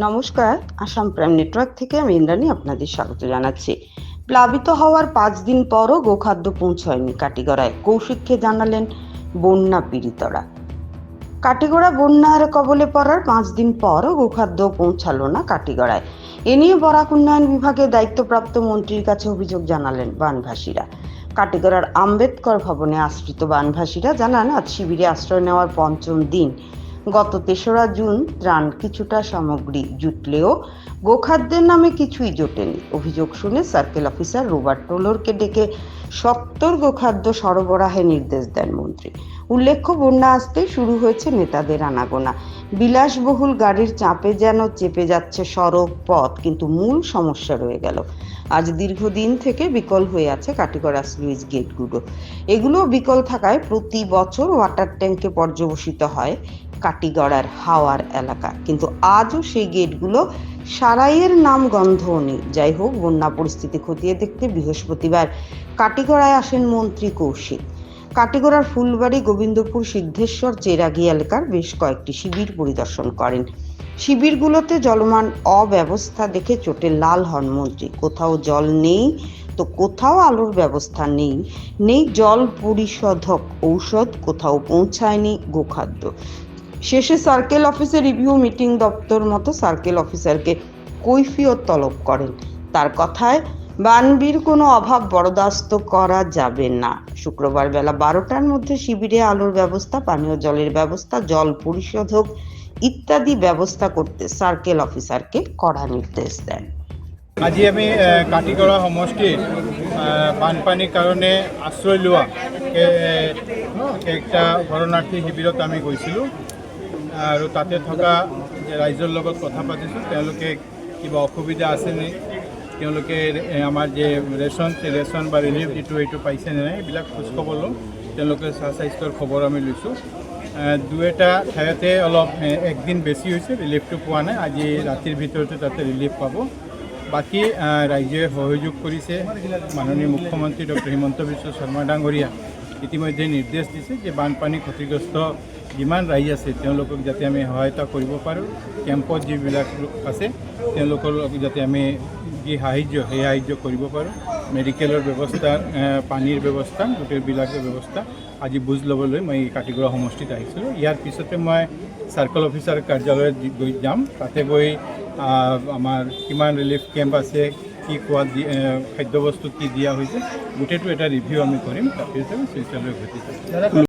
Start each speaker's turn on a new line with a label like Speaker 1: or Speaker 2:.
Speaker 1: নমস্কার, Assam prime network থেকে আমি ইন্দ্রাণী আপনাদের স্বাগত জানাচ্ছি। প্লাবিত হওয়ার পাঁচ দিন পরও গোখাদ্য পৌঁছয়নি কাটিগড়ায়। কৌশিককে জানালেন বন্যা পীড়িতরা। কাটিগড়া বন্যার কবলে পড়ার পাঁচ দিন পরও গোখাদ্য পৌঁছালো না কাটিগড়ায়। এ নিয়ে বরাক উন্নয়ন বিভাগের দায়িত্বপ্রাপ্ত মন্ত্রীর কাছে অভিযোগ জানালেন বানভাসীরা। কাটিগড়ার আম্বেদকর ভবনে আশ্রিত বানভাসীরা জানান, আজ শিবিরে আশ্রয় নেওয়ার পঞ্চম দিন। গত তেসরা জুন ত্রাণ কিছুটা সামগ্রী জুটলেও গোখাদ্যের নামে কিছুই জোটেনি। অভিযোগ শুনে সার্কেল অফিসার রোবার্ট টোলরকে ডেকে সত্তর গোখাদ্য সরবরাহে নির্দেশ দেন মন্ত্রী। উল্লেখ্য, বন্যা আসতে শুরু হয়েছে নেতাদের আনাগোনা। বিলাসবহুল গাড়ির চাপে যেন চেপে যাচ্ছে সড়ক, পথ, কিন্তু মূল সমস্যা রয়ে গেল। আজ দীর্ঘদিন থেকে বিকল হয়ে আছে কাটিগড়া স্লুইস গেটগুলো। এগুলো বিকল থাকায় প্রতি বছর ওয়াটার ট্যাঙ্কে পর্যবসিত হয় কাটিগড়ার হাওয়ার এলাকা। কিন্তু আজও সেই গেটগুলো সারাইয়ের নাম গন্ধও নেই। যাই হোক, বন্যা পরিস্থিতি খতিয়ে দেখতে বৃহস্পতিবার কাটিগড়ায় আসেন মন্ত্রী কৌশিক। কাটিগড়ার ফুলবাড়ি গোবিন্দপুর সিদ্ধেশ্বর চেরাগি এলাকার বেশ কয়েকটি শিবির পরিদর্শন করেন। শিবিরগুলোতে জলমান অব্যবস্থা দেখে চোটে লাল হন মন্ত্রী। কোথাও জল নেই, তো কোথাও আলোর ব্যবস্থা নেই। নেই জল পরিশোধক ঔষধ, কোথাও পৌঁছায়নি গোখাদ্য। শেষে সার্কেল অফিসে রিভিউ মিটিং দপ্তর মতো সার্কেল অফিসারকে কৈফিয়ত তলব করেন। তার কথায় বানবির কোনো অভাব বরদাস্ত করা যাবে না। শুক্রবার বেলা বারোটার মধ্যে শিবিরে আলোর ব্যবস্থা পানীয় জলের ব্যবস্থা জল পরিশোধক ইত্যাদি ব্যবস্থা করতে সার্কেল অফিসারকে কড়া নির্দেশ দেন।
Speaker 2: আজি আমি কাটিগড়া বানপানীৰ কাৰণে আশ্ৰয় লোৱা এ, একটা শৰণাৰ্থী শিবিৰত আমি গৈছিলোঁ। আৰু তাতে থকা ৰাইজৰ লগত কথা পাতিছোঁ, তেওঁলোকে কিবা অসুবিধা আছে নে? তেওঁলোকে আমাৰ যে ৰেচন ৰেচন বা ৰিলিফ যিটো এইটো পাইছে নে নাই, এইবিলাক খোজখবৰ লওঁ। তেওঁলোকে চাহ স্বাস্থ্যৰ খবৰ আমি লৈছোঁ। দুই এটা ঠাইতে অলপ একদিন বেছি হৈছে ৰিলিফটো পোৱা নাই। আজি ৰাতিৰ ভিতৰতে তাতে ৰিলিফ পাব। বাকী ৰাইজে সহযোগ কৰিছে। মাননীয় মুখ্যমন্ত্ৰী ডক্টৰ হিমন্ত বিশ্ব শৰ্মা ডাঙৰীয়া। ইতিমধ্যে নিৰ্দেশ দিছে যে বানপানী ক্ষতিগ্ৰস্ত যিমান ৰাইজ আছে, তেওঁলোকক যাতে আমি সহায়তা কৰিব পাৰোঁ। কেম্পত যিবিলাক লোক আছে, তেওঁলোকৰ যাতে আমি যি সাহাৰ্য সেই সাহাৰ্য কৰিব পাৰোঁ। মেডিকেলৰ ব্যৱস্থা পানীৰ ব্যৱস্থা গোটেইবিলাকৰ ব্যৱস্থা। আজি বুজ ল'বলৈ মই কাটিগড়া সমষ্টিত আহিছিলোঁ। ইয়াৰ পিছতে মই চাৰ্কল অফিচাৰ কাৰ্যালয়ত গৈ যাম। তাতে গৈ আমাৰ কিমান ৰিলিফ কেম্প আছে কি দি খাদ্যবস্তু কি দিয়া হৈছে গোটেইটো এটা ৰিভিউ আমি কৰিম আমি শিলচৰলৈ ঘটি